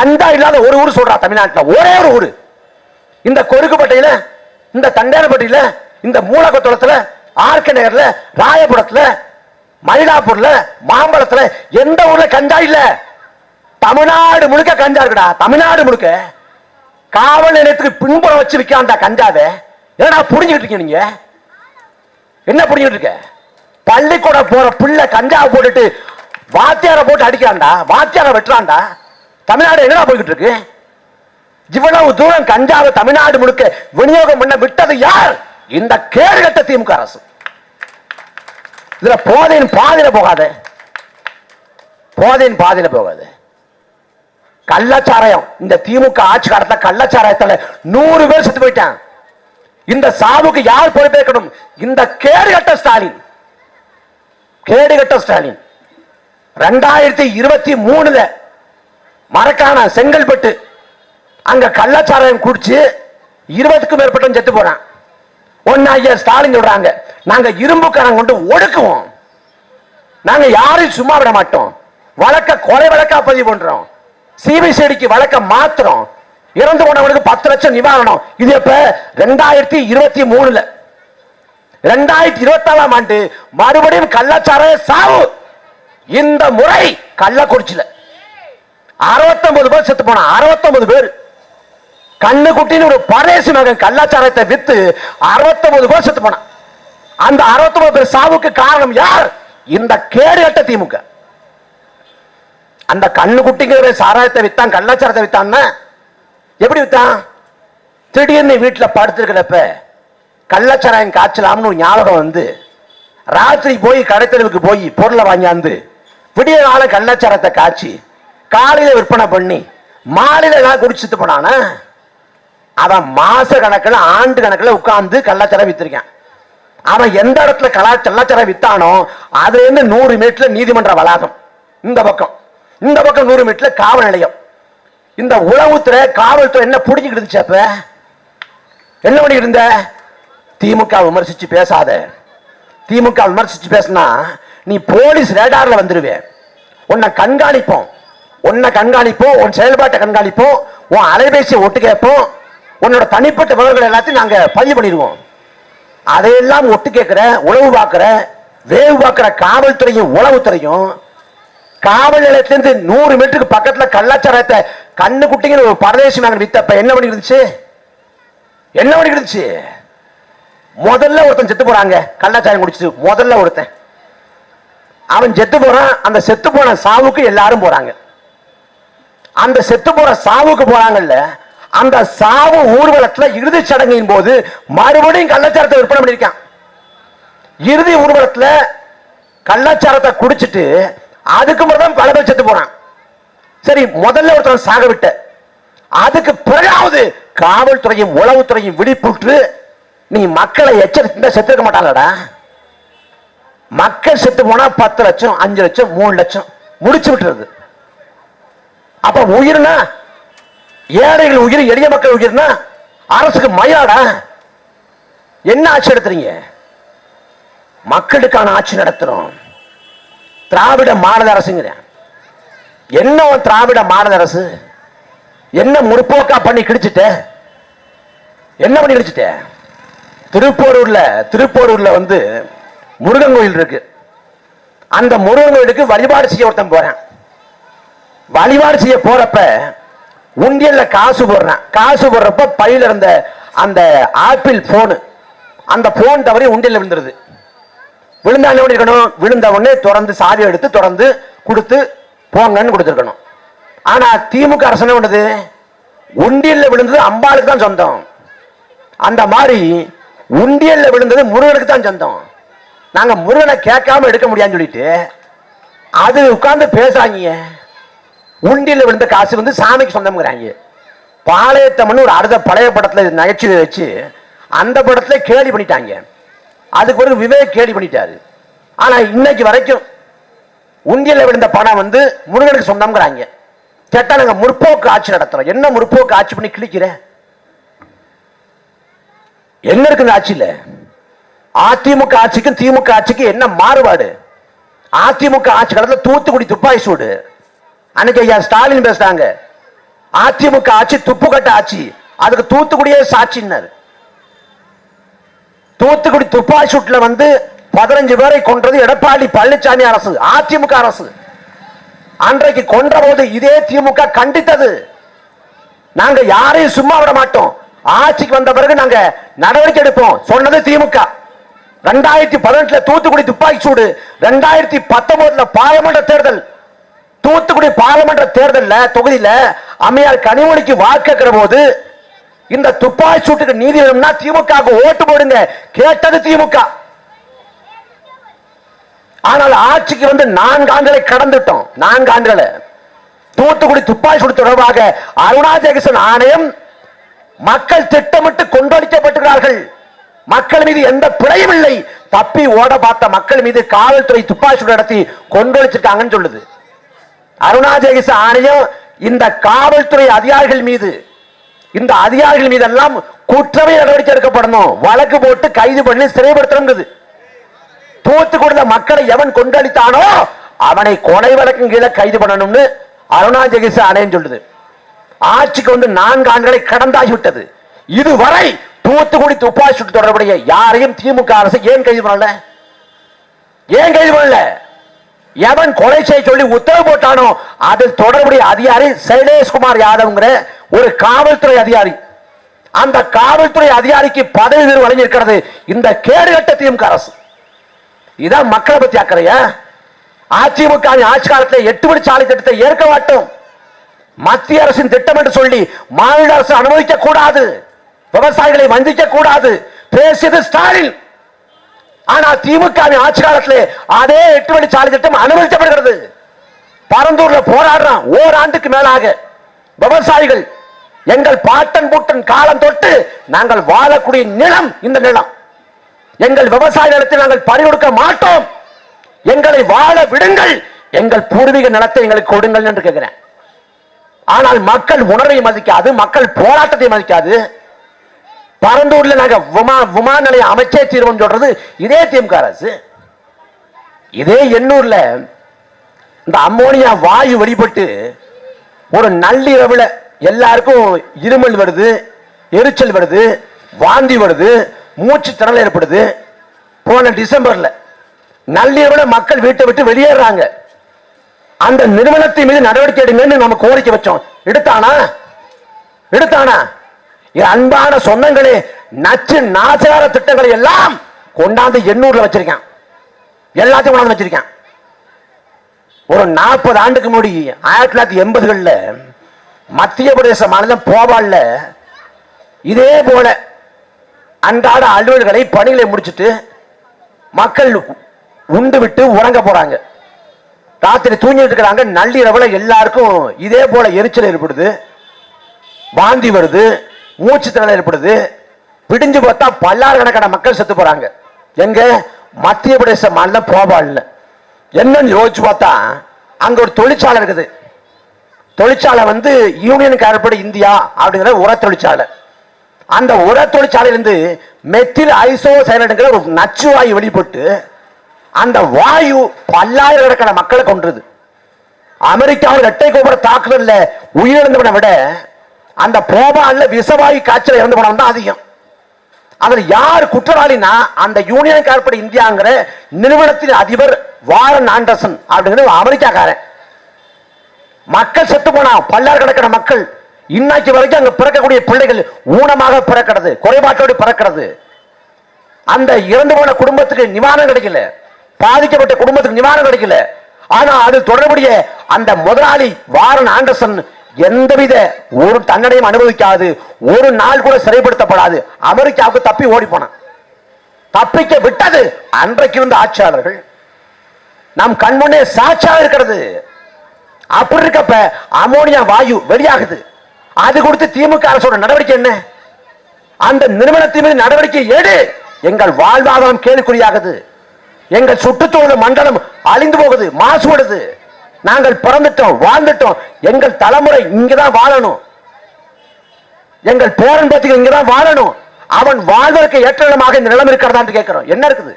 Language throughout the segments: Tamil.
தண்டா இல்லாத ஒரு ஊர் சொல்றா தமிழ்நாட்டில். ஒரே ஒரு ஊர். இந்த கொருக்குப்பட்டையில இந்த தண்டேரப்பட்டியில இந்த மூலகத்துளத்துல ஆர்கே நகர்ல ராயபுரத்துல மயிலாப்பூர்ல மாம்பழத்துல எந்த ஊர்ல கஞ்சா இல்ல. தமிழ்நாடு முழுக்க கஞ்சா இருக்குடா. தமிழ்நாடு முழுக்க. காவல் நிலையத்துக்கு பின்புறம் வச்சு விற்காண்டா கஞ்சாவை ஏன்னா புரிஞ்சுக்கிட்டு இருக்கீங்க நீங்க? என்ன புரிஞ்சுட்டு இருக்க? பள்ளிக்கூடம் போற பிள்ளை கஞ்சாவை போட்டுட்டு வாத்தியாரை போட்டு அடிக்கிறான்டா. வாத்தியாரை வெட்டுறான்டா. தமிழ்நாடு என்னடா போய்கிட்டு இருக்கு இவ்வளவு தூரம் கஞ்சாவை தமிழ்நாடு முழுக்க விநியோகம் பண்ண விட்டது யார்? இந்த கேடுகட்ட திமுக அரசு. இதுல போதையின் பாதையில போகாத. போதையின் பாதையில போகாது. கள்ளச்சாராயம். இந்த திமுக ஆட்சி காலத்துல கள்ளச்சாராயத்துல நூறு பேர் செத்து போயிட்டான் இந்த சாவுக்கு யார் பொறுப்பேற்கணும்? இந்த கேடுகட்ட ஸ்டாலின். கேடுகட்ட ஸ்டாலின். ரெண்டாயிரத்தி இருபத்தி மூணுல மரக்கான செங்கல்பட்டு அங்க கள்ளச்சாராயம் குடிச்சு இருபதுக்கும் மேற்பட்டவன் செத்து போறான். ஒன்னு ஐயா ஸ்டாலின் சொல்றாங்க நாங்க இரும்புக்காரன் கொண்டு ஒடுக்குவோம். நாங்க யாரையும் சும்மா விட மாட்டோம். வழக்க கொலை வழக்கா பதிவு பண்றோம். சிபிசிடிக்கு வழக்க மாத்திரம் இறந்து போனவனுக்கு பத்து லட்சம் நிவாரணம். இது எப்ப? ரெண்டாயிரத்தி இருபத்தி மூணுல. ரெண்டாயிரத்தி இருபத்தி நாலாம் ஆண்டு மறுபடியும் கள்ளச்சாராய சாவு. இந்த முறை கள்ளக்குறிச்சியில. அறுபத்தொன்பது பேர் செத்து போனா அறுபத்தொன்பது பேர். கண்ணு குட்டின்னு ஒரு பரேசி மகன் கல்லாச்சாரத்தை வித்து அறுபத்தொன்பது பேர் செத்து போனான். அந்த அறுபத்தொன்பது பேர் சாவுக்கு காரணம் யார்? இந்த கேடு கட்ட திமுக. அந்த கண்ணு குட்டிங்கிற சாராயத்தை வித்தான் கல்லாச்சாரத்தை வித்தான்னா எப்படி வித்தான்? திடீர்னு வீட்டுல படுத்திருக்கிறப்ப கள்ளச்சாராயம் காய்ச்சலாம்னு ஒரு ஞாபகம் வந்து ராத்திரி போய் கடைத்தெருவுக்கு போய் பொருளை வாங்கியாந்து விடிய நாள கள்ளச்சாரத்தை காய்ச்சி காலையில விற்பனை பண்ணி மாலையில நான் குடிச்சிட்டு போனானா அவன் மாச கணக்கில் ஆண்டு கணக்கில் உட்கார்ந்து கள்ளாச்சாரம் வித்திருக்கான். அவன் எந்த இடத்துல கலா கல்லாச்சாரம் வித்தானோ அதுல இருந்து நூறு மீட்டர்ல நீதிமன்ற வளாகம். இந்த பக்கம். இந்த பக்கம் நூறு மீட்டர்ல காவல் நிலையம். இந்த உளவுத்துறை காவல்துறை என்ன பிடிச்சிக்கிட்டு இருந்துச்சு அப்ப? என்ன பண்ணிக்கிட்டு இருந்த? திமுக விமர்சிச்சு பேசாத. திமுக விமர்சிச்சு பேசினா நீ போலீஸ் ரேடார்ல வந்துருவே. உன்னை கண்காணிப்போம். உன்னை கண்காணிப்போம் உன் செயல்பாட்டை கண்காணிப்போம் உன் அலைபேசியை ஒட்டு கேட்போம் உன்னோட தனிப்பட்ட விவரங்கள் எல்லாத்தையும் நாங்கள் பதிவு பண்ணிடுவோம். அதையெல்லாம் ஒட்டு கேட்குற உளவு பார்க்குற வேவு பார்க்குற காவல்துறையும் உளவுத்துறையும் காவல் நிலையத்திலிருந்து நூறு மீட்டருக்கு பக்கத்தில் கள்ளச்சாரத்தை கண்ணு குட்டிங்கிற ஒரு பரதேசி நாங்கள் வித்தப்ப என்ன பண்ணி இருந்துச்சு என்ன பண்ணி இருந்துச்சு முதல்ல ஒருத்தன் செத்து போறாங்க கள்ளாச்சாரம் குடிச்சிட்டு. முதல்ல ஒருத்தன். அவன் செத்து போறான் அந்த செத்து போன சாவுக்கு எல்லாரும் போறாங்க. அந்த செத்து போற சாவுக்கு போறாங்கல்ல அந்த சாவு ஊர்வலத்துல இறுதி சடங்கின் போது மறுபடியும் கள்ளச்சாரத்தை விற்பனை பண்ணிருக்கான் இறுதி ஊர்வலத்துல கள்ளச்சாரத்தை குடிச்சிட்டு அதுக்கு மட்டும் பல பேர் செத்து போறான். சரி முதல்ல ஒருத்தன் சாக விட்ட. அதுக்கு பிறகாவது காவல்துறையும் உளவுத்துறையும் விழிப்புற்று நீ மக்களை எச்சரித்து செத்துக்க மாட்டாங்கடா. மக்கள் செத்து போனா பத்து லட்சம் அஞ்சு லட்சம் மூணு லட்சம் முடிச்சு விட்டுறது. அப்ப உயிர்னா? ஏழைகள் உயிர் எளிய மக்கள் உயிர்னா? அரசுக்கு மயாடா? என்ன ஆட்சி நடத்துறீங்க? மக்களுக்கான ஆட்சி நடத்துறோம். திராவிட மாநில அரசுங்கிறேன். என்ன திராவிட மாநில அரசு? என்ன முற்போக்கா பண்ணி கிழிச்சிட்ட? என்ன பண்ணி கிழிச்சிட்ட? திருப்போரூர்ல திருப்போரூர்ல வந்து முருகன் கோயில் இருக்கு. அந்த முருகன் கோயிலுக்கு வழிபாடு செய்ய ஒருத்தன் போறேன். வழிபாடு செய்ய போறப்ப உண்டியல்ல காசு போடுறேன். காசு போடுறப்ப பையில இருந்த அந்த ஆப்பிள் போனு அந்த போன் தவறி உண்டியல்ல விழுந்துருது. விழுந்தா என்ன இருக்கணும்? விழுந்த உடனே திறந்து சாவி எடுத்து திறந்து கொடுத்து போங்கன்னு கொடுத்துருக்கணும். ஆனா திமுக அரசு என்ன பண்ணுது? உண்டியல்ல விழுந்தது அம்பாளுக்கு தான் சொந்தம். அந்த மாதிரி உண்டியல்ல விழுந்தது முருகனுக்கு தான் சொந்தம். நாங்க முருகனை கேட்காம எடுக்க முடியாதுன்னு சொல்லிட்டு அது உட்கார்ந்து பேசாங்க உண்டியில் விழுந்த காசு வந்து சாமிக்கு சொந்தம்ங்கிறாங்க. பாளையத்தம்மன் ஒரு அடுத்த பழைய படத்தில் நகைச்சுவை வச்சு அந்த படத்தில் கேலி பண்ணிட்டாங்க. அதுக்கு பிறகு விவேக் கேலி பண்ணிட்டாரு. ஆனால் இன்னைக்கு வரைக்கும் உண்டியில் விழுந்த பணம் வந்து முருகனுக்கு சொந்தம்ங்கிறாங்க. கேட்டால் நாங்கள் முற்போக்கு ஆட்சி நடத்துகிறோம் என்ன முற்போக்கு ஆட்சி பண்ணி கிழிக்கிற? என்ன இருக்கு இந்த ஆட்சியில? அதிமுக ஆட்சிக்கும் திமுக ஆட்சிக்கும் என்ன மாறுபாடு? அதிமுக ஆட்சி காலத்துல தூத்துக்குடி துப்பாக்கி சூடு. அன்னைக்கு ஐயா ஸ்டாலின் பேசுறாங்க. அதிமுக ஆட்சி துப்புக்கட்ட ஆட்சி. அதுக்கு தூத்துக்குடியே சாட்சின்னாரு. தூத்துக்குடி துப்பாக்கி சூட்ல வந்து பதினஞ்சு பேரை கொன்றது எடப்பாடி பழனிசாமி அரசு அதிமுக அரசு. அன்றைக்கு கொன்ற போது இதே திமுக கண்டித்தது. நாங்க யாரையும் சும்மா விட மாட்டோம். ஆட்சிக்கு வந்த பிறகு நாங்க நடவடிக்கை எடுப்போம். சொன்னது திமுக. ரெண்டாயிரத்தி பதினெட்டுல தூத்துக்குடி துப்பாக்கி சூடு ரெண்டாயிரத்தி பத்தொன்பதுல பாராளுமன்ற தேர்தல். தூத்துக்குடி பாராளுமன்ற தேர்தலில் தொகுதியில அம்மையார் கனிமொழிக்கு வாக்குற போது இந்த துப்பாக்கி சூட்டுக்கு நீதி வேணும்னா திமுக ஓட்டு போடுங்க. கேட்டது திமுக. ஆனால் ஆட்சிக்கு வந்து நான்கு ஆண்டுகளை கடந்துட்டோம். நான்கு ஆண்டுகளை தூத்துக்குடி துப்பாக்கி சூடு தொடர்பாக அருணா ஜெகசன் ஆணையம் மக்கள் திட்டமிட்டு கொண்டடிக்கப்பட்டிருக்கிறார்கள் மக்கள் மீது எந்த பிழையும் இல்லை. தப்பி ஓட பார்த்த மக்கள் மீது காவல்துறை துப்பாக்கி சூடு நடத்தி கொண்டொழிச்சிருக்காங்கன்னு சொல்லுது. அருணாஜெகச ஆணையம் இந்த காவல்துறை அதிகாரிகள் மீது இந்த அதிகாரிகள் மீது எல்லாம் குற்றமே நடவடிக்கை எடுக்கப்படணும். வழக்கு போட்டு கைது பண்ணி சிறைப்படுத்தணுங்கிறது. தூத்துக்குடியில மக்களை எவன் கொண்டளித்தானோ அவனை கொலை வழக்கம் கீழே கைது பண்ணணும்னு அருணாஜெகச ஆணையம் சொல்லுது. ஆட்சிக்கு வந்து நான்கு ஆண்டுகளை கடந்தாகிவிட்டது. இதுவரை தூத்துக்குடி துப்பாக்கி சுட்டு தொடர்புடைய யாரையும் திமுக அரசு ஏன் கைது பண்ணல? ஏன் கைது பண்ணல? எவன் கொலை செய்ய சொல்லி உத்தரவு போட்டானோ அதில் தொடர்புடைய அதிகாரி சைலேஷ்குமார் யாதவ்ங்கிற ஒரு காவல்துறை அதிகாரி. அந்த காவல்துறை அதிகாரிக்கு பதவி உயர்வு வழங்கியிருக்கிறது இந்த கேடுகட்ட திமுக அரசு. இதான் மக்களை பத்தி அக்கறையா? அதிமுக ஆட்சி காலத்தில் எட்டு மணி சாலை திட்டத்தை ஏற்க மாட்டோம். மத்திய அரசின் திட்டம் என்று சொல்லி மாநில அரசு அனுமதிக்க கூடாது. விவசாயிகளை வந்திக்க கூடாது. பேசியது ஸ்டாலின். ஆனா திமுக ஆட்சி காலத்தில் அதே எட்டு வழி சாலை திட்டம் அனுமதிக்கப்படுகிறது. பரந்தூர்ல போராடுறான். ஓராண்டுக்கு மேலாக. விவசாயிகள் எங்கள் பாட்டன் பூட்டன் காலம் தொட்டு நாங்கள் வாழக்கூடிய நிலம் இந்த நிலம். எங்கள் விவசாய நிலத்தை நாங்கள் பறி கொடுக்க மாட்டோம். எங்களை வாழ விடுங்கள். எங்கள் பூர்வீக நிலத்தை எங்களுக்கு கொடுங்கள் என்று கேட்கிறேன். ஆனால் மக்கள் உணர்வை மதிக்காது மக்கள் போராட்டத்தை மதிக்காது. பரந்தூர்ல நாங்க விமான நிலையம் அமைச்சே தீர்வோம் சொல்றது இதே திமுக அரசு. இதே எண்ணூர்ல இந்த அம்மோனியா வாயு வெளிப்பட்டு ஒரு நள்ளிரவுல எல்லாருக்கும் இருமல் வருது எரிச்சல் வருது வாந்தி வருது மூச்சு திறல் ஏற்படுது. போன டிசம்பர்ல நள்ளிரவுல மக்கள் வீட்டை விட்டு வெளியேறாங்க. அந்த நிறுவனத்தின் மீது நடவடிக்கை எடுங்கன்னு நம்ம கோரிக்கை வச்சோம். எடுத்தானா? எடுத்தானா? என் அன்பான சொந்தங்களே நச்சு நாசார திட்டங்களை எல்லாம் கொண்டாந்து எண்ணூர்ல வச்சிருக்கேன். எல்லாத்தையும் கொண்டாந்து வச்சிருக்கேன். ஒரு நாற்பது ஆண்டுக்கு முன்னாடி ஆயிரத்தி தொள்ளாயிரத்தி எண்பதுகளில் மத்திய பிரதேச மாநிலம் போபால்ல இதே போல அன்றாட அலுவல்களை பணிகளை முடிச்சுட்டு மக்கள் உண்டு விட்டு உறங்க போறாங்க. ராத்திரி தூங்கிட்டு இருக்கிறாங்க. நள்ளிரவுல எல்லாருக்கும் இதே போல எரிச்சல் ஏற்படுது. வாந்தி வருது. மூச்சு திணறல் ஏற்படுது. பிடிஞ்சு பார்த்தா பல்லாயிரக்கணக்கான மக்கள் செத்து போறாங்க. எங்க? மத்திய பிரதேச மாநிலம் போபால்ல. என்னன்னு யோசிச்சு பார்த்தா அங்க ஒரு தொழிற்சாலை இருக்குது. தொழிற்சாலை வந்து யூனியனுக்கு ஏற்பட இந்தியா அப்படிங்கிற உர தொழிற்சாலை அந்த உர தொழிற்சாலையிலிருந்து மெத்தில் ஐசோ சைலண்டுங்கிற ஒரு நச்சு வாயு வெளிப்பட்டு அந்த வாயு பல்லாயிரக்கணக்கான மக்களை கொன்றது. அமெரிக்காவில் இரட்டை கோபுர தாக்குதல்ல உயிரிழந்தவனை விட அந்த போபால்ல விசவாயு காய்ச்சல் இறந்து போனவன் தான் அதிகம். அதுல யார் குற்றவாளினா அந்த யூனியன் கார்பரேட் இந்தியாங்கிற நிறுவனத்தின் அதிபர் வாரன் ஆண்டர்சன் அப்படிங்கிற அமெரிக்காக்காரன். மக்கள் செத்து போனா பல்லாயிரக்கணக்கான மக்கள் இன்னைக்கு வரைக்கும் அங்க பிறக்கக்கூடிய பிள்ளைகள் ஊனமாக பிறக்கிறது குறைபாட்டோடு பிறக்கிறது. அந்த இறந்து போன குடும்பத்துக்கு நிவாரணம் கிடைக்கல. பாதிக்கப்பட்ட குடும்பத்துக்கு நிவாரணம் கிடைக்கல. ஆனா அது தொடர்புடைய அந்த முதலாளி வாரன் ஆண்டர்சன் எந்தவித ஒரு தண்டனையும் அனுபவிக்காது ஒரு நாள் கூட சிறைப்படுத்தப்படாது. அமெரிக்காவுக்கு தப்பி ஓடி போனான். தப்பிக்க விட்டது அன்றைக்கு இருந்த ஆட்சியாளர்கள். நம் கண்முன்னே சாட்சியாக இருக்கிறது. அப்படி இருக்கப்ப அமோனியா வாயு வெளியாகுது. அது கொடுத்து திமுக அரசோட நடவடிக்கை என்ன? அந்த நிறுவனத்தின் மீது நடவடிக்கை எடு. எங்கள் வாழ்வாதாரம் கேள்விக்குறியாகுது எங்கள் சுற்றுச்சூழல் மண்டலம் அழிந்து போகுது மாசுபடுது. நாங்கள் பிறந்துட்டோம் வாழ்ந்துட்டோம். எங்கள் தலைமுறை இங்கதான் வாழணும். எங்கள் பேரன் பத்திக்கு இங்கதான் வாழணும். அவன் வாழ்வதற்கு ஏற்ற இடமாக இந்த நிலம் இருக்கிறதான்னு கேட்கிறோம். என்ன இருக்குது?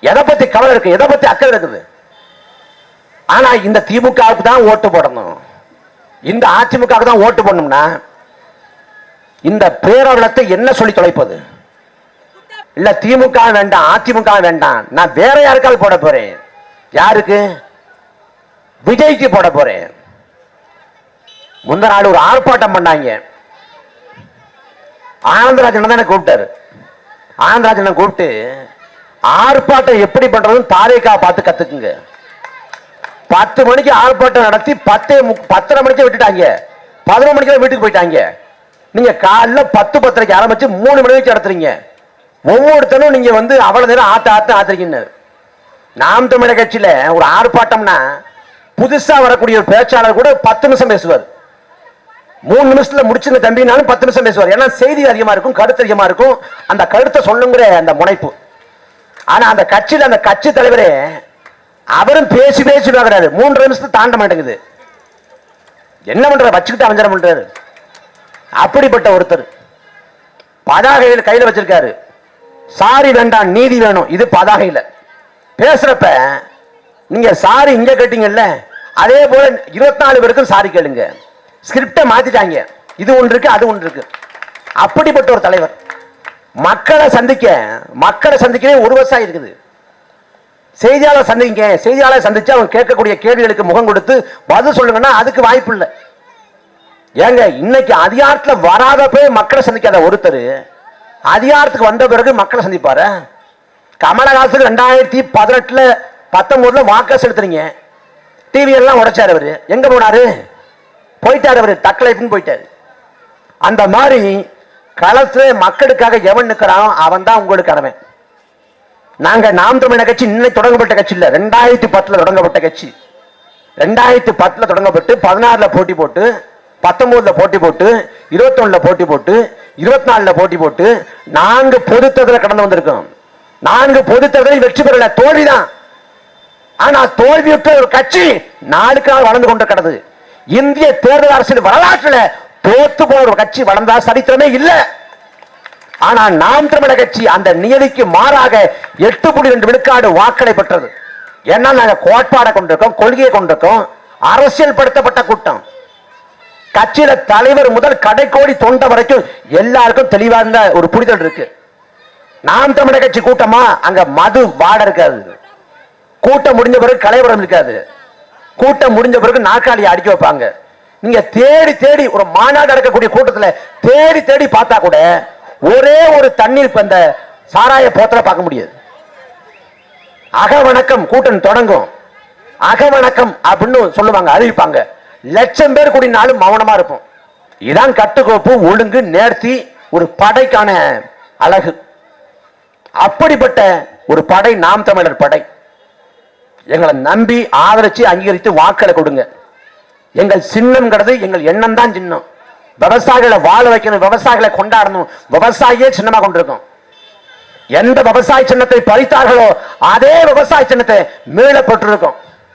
எதை பத்தி கவலை இருக்கு எதை பத்தி அக்கறை இருக்குது? ஆனா இந்த திமுகவுக்கு தான் ஓட்டு போடணும். இந்த அதிமுக தான் ஓட்டு போடணும்னா இந்த பேரவலத்தை என்ன சொல்லி தொலைப்பது? இல்ல திமுக வேண்டாம் அதிமுக வேண்டாம். நான் வேற யாருக்காவது போட போறேன். யாருக்கு? விஜய்க்கு போட போறேன். முந்த நாள் ஒரு ஆர்ப்பாட்டம் பண்ணாங்க. ஆனந்தராஜன் தானே கூப்பிட்டாரு. ஆனந்தராஜன் கூப்பிட்டு ஆர்ப்பாட்டம் எப்படி பண்றதுன்னு தாரேக்கா பார்த்து கத்துக்குங்க. பத்து மணிக்கு ஆர்ப்பாட்டம் நடத்தி பத்தே மு- பத்தரை மணிக்கு விட்டுட்டாங்க. பதினொரு மணிக்கு வீட்டுக்கு போயிட்டாங்க. நீங்க காலைல பத்து பத்தரைக்கு ஆரம்பிச்சு மூணு மணி வரைக்கும் நடத்துறீங்க. ஒவ்வொருத்தனும் நீங்க வந்து அவ்வளவு நேரம் ஆத்த ஆத்த ஆத்துறீங்கன்னு நாம் தமிழக கட்சியில ஒரு ஆர்ப்பாட்டம்னா புதுசா வரக்கூடிய ஒரு பேச்சாளர் கூட பத்து நிமிஷம் பேசுவார். மூணு நிமிஷத்துல முடிச்சுங்க தம்பினாலும் பத்து நிமிஷம் பேசுவார். ஏன்னா செய்தி அதிகமா இருக்கும் கருத்து அதிகமா இருக்கும். அந்த கருத்தை சொல்லுங்கிற அந்த முனைப்பு. ஆனா அந்த கட்சியில அந்த கட்சி தலைவரே அவரும் பேசி பேசி பார்க்கிறாரு. மூன்று நிமிஷத்தை தாண்ட மாட்டேங்குது. என்ன பண்ற வச்சுக்கிட்டு அவஞ்சரம் பண்றாரு அப்படிப்பட்ட ஒருத்தர். பதாகையில் கையில வச்சிருக்காரு. சாரி வேண்டாம் நீதி வேணும். இது பதாகையில். பேசுறப்ப நீங்க சாரி இங்க கேட்டீங்கல்ல அதே போல இருபத்தி நாலு பேருக்கும் சாரி கேளுங்க. ஸ்கிரிப்டை மாத்திட்டாங்க. இது ஒன்று இருக்கு அது ஒன்று இருக்கு. அப்படிப்பட்ட ஒரு தலைவர். மக்களை சந்திக்க மக்களை சந்திக்கவே ஒரு வருஷம் இருக்குது செய்தியாளர் சந்திங்க செய்தியாளர் சந்திச்சு அவங்க கேட்கக்கூடிய கேள்விகளுக்கு முகம் கொடுத்து பதில் சொல்லுங்கன்னா அதுக்கு வாய்ப்பு இல்லை. ஏங்க இன்னைக்கு அதிகாரத்துல வராத போய் மக்களை சந்திக்காத ஒருத்தர் அதிகாரத்துக்கு வந்த பிறகு மக்களை சந்திப்பாரு? கமலஹாசன் ரெண்டாயிரத்தி பதினெட்டுல பத்தொன்பதுல வாக்க செலுத்துறீங்க. டிவி எல்லாம் உடைச்சாரு அவரு. எங்க போனாரு? போயிட்டாரு அவரு. தக்கலைப்புன்னு போயிட்டாரு. அந்த மாதிரி களத்துல மக்களுக்காக எவன் நிற்கிறான் அவன் தான் உங்களுக்கு அவன் நாங்க நாம் தமிழர் கட்சி இன்னைக்கு தொடங்கப்பட்ட கட்சி இல்ல. ரெண்டாயிரத்தி பத்துல தொடங்கப்பட்ட கட்சி. ரெண்டாயிரத்தி பத்துல தொடங்கப்பட்டு பதினாறுல போட்டி போட்டு பத்தொன்பதுல போட்டி போட்டு இருபத்தொன்னுல போட்டி போட்டு இருபத்தி நாலுல போட்டி போட்டு நான்கு பொது கடந்து வந்திருக்கோம். நான்கு பொது வெற்றி பெறல. தோல்விதான். ஆனா தோல்வியுற்ற ஒரு கட்சி நாளுக்கு நாள் வளர்ந்து கொண்டு கிடது இந்திய தேர்தல் அரசியல் வரலாற்றுல தோத்து போன ஒரு கட்சி வளர்ந்தா சரித்திரமே இல்ல. ஆனா நாம் தமிழர் கட்சி அந்த நியதிக்கு மாறாக எட்டு புள்ளி ரெண்டு விழுக்காடு வாக்களை பெற்றது. ஏன்னா நாங்க கோட்பாடை கொண்டிருக்கோம் கொள்கையை கொண்டிருக்கோம். அரசியல் படுத்தப்பட்ட கூட்டம். கட்சியில தலைவர் முதல் கடைக்கோடி தொண்டை வரைக்கும் எல்லாருக்கும் தெளிவாக இருந்த ஒரு புரிதல் இருக்கு. நாம் தமிழர் கட்சி கூட்டமா? அங்க மது வாட இருக்காது. கூட்டம் முடிஞ்ச பிறகு கலைவரம் இருக்காது. கூட்டம் முடிஞ்ச பிறகு நாற்காலியை அடிக்க வைப்பாங்க. நீங்க தேடி தேடி ஒரு மாநாடு நடக்கக்கூடிய கூட்டத்தில் தேடி தேடி பார்த்தா கூட ஒரே ஒரு தண்ணீர் இப்ப இந்த சாராய போத்தல பார்க்க முடியாது. அகவணக்கம் கூட்டம் தொடங்கும். அகவணக்கம் அப்படின்னு சொல்லுவாங்க அறிவிப்பாங்க. லட்சம் பேர் கூடினாலும் மௌனமா இருப்போம். இதான் கட்டுக்கோப்பு ஒழுங்கு நேர்த்தி ஒரு படைக்கான அழகு. அப்படிப்பட்ட ஒரு படை நாம் தமிழர் படை. எங்களை நம்பி ஆதரிச்சு அங்கீகரித்து வாக்களை கொடுங்க. எங்கள் சின்னம்ங்கிறது எங்கள் எண்ணம் தான் சின்னம். விவசாயிகளை வாழ வைக்கணும் விவசாயிகளை கொண்டாடணும். விவசாயியே சின்னமா கொண்டிருக்கோம். எந்த விவசாய சின்னத்தை பறித்தார்களோ அதே விவசாய சின்னத்தை மீள